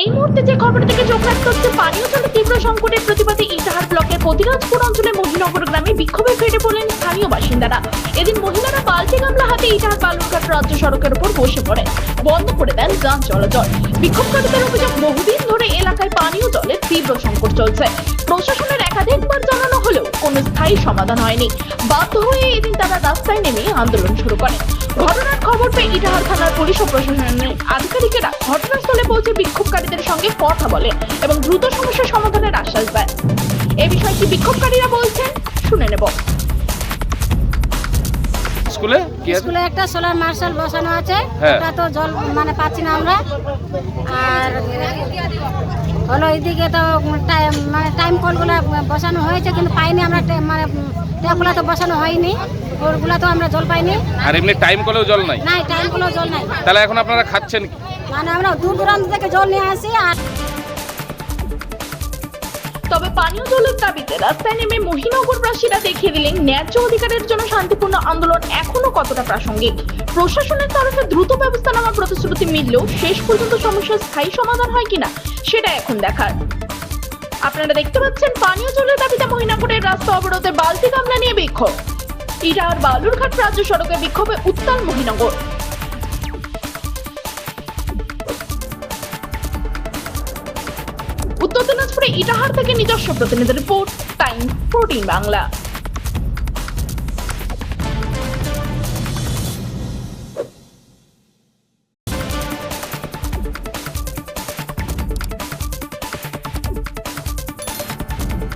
এই মুহূর্তে যে খবর থেকে চোখ রাখতে হচ্ছে, পানীয় জলের তীব্র সংকটের প্রতিবাদে ইটাহার ব্লকের প্রতিরাজপুর অঞ্চলের মহিনগর গ্রামে বিক্ষোভে ফেটে পড়লেন স্থানীয় বাসিন্দারা। এদিন মহিলারা বালতি গামলা হাতে ইটাহার বালুরঘাট রাজ্য সড়কের উপর বসে পড়ে। বন্ধ করে দেন যান চলাচল। বিক্ষোভকারীদের অভিযোগ বহুদিন ধরে এলাকায় পানীয় জলের তীব্র সংকট চলছে। প্রশাসনের কোনো স্থায়ী সমাধান হয়নি। বাধ্য হয়ে এদিন তারা রাস্তায় নেমে আন্দোলন শুরু করে। ঘটনার খবর পেয়ে ইটাহার থানার পুলিশ ও প্রশাসনের আধিকারিকেরা ঘটনাস্থলে পৌঁছে বিক্ষোভকারীদের সঙ্গে কথা বলে এবং দ্রুত সমস্যার সমাধানের আশ্বাস দেয়। এ বিষয়ে কি বিক্ষোভকারীরা বলছেন শুনে নেব। স্কুলে? স্কুলে একটা সোলার মার্শাল বসানো আছে। হ্যাঁ। ওটা তো জল মানে পাচ্ছি না আমরা। হলো এদিকে তো টাইম মানে টাইম কলগুলো বসানো হয়েছে কিন্তু পাইনি আমরা মানে ট্যাপগুলো তো বসানো হয়নি ওরগুলো তো আমরা জল পাইনি। আর এমনি টাইম কলেও জল নাই? নাই টাইমগুলো জল নাই। তাহলে এখন আপনারা খাচ্ছেন কি? মানে আমরা দূর দূরান্ত থেকে জল নিয়ে আসি আর তবে পানীয় জলের দাবিতে রাস্তায় নেমে মহিনগরবাসীরা দেখিয়ে দিলেন ন্যায্য অধিকারের জন্য শান্তিপূর্ণ আন্দোলন এখনও কতটা প্রাসঙ্গিক? প্রশাসনের তরফে দ্রুত ব্যবস্থা প্রতিশ্রুতি মিললেও শেষ পর্যন্ত সমস্যার স্থায়ী সমাধান হয় কিনা, সেটা এখন দেখার। আপনারা দেখতে পাচ্ছেন পানীয় জলের দাবিতে মহিনাপুরের রাস্তা অবরোধে বালতি গামলা নিয়ে বিক্ষোভ। ইটার বালুরঘাট রাজ্য সড়কে বিক্ষোভে উত্তাল মহিনগর। উত্তর দিনাজপুরে ইটাহার থেকে নিজস্ব প্রতিনিধি রিপোর্ট, টাইম ফোরটিন বাংলা।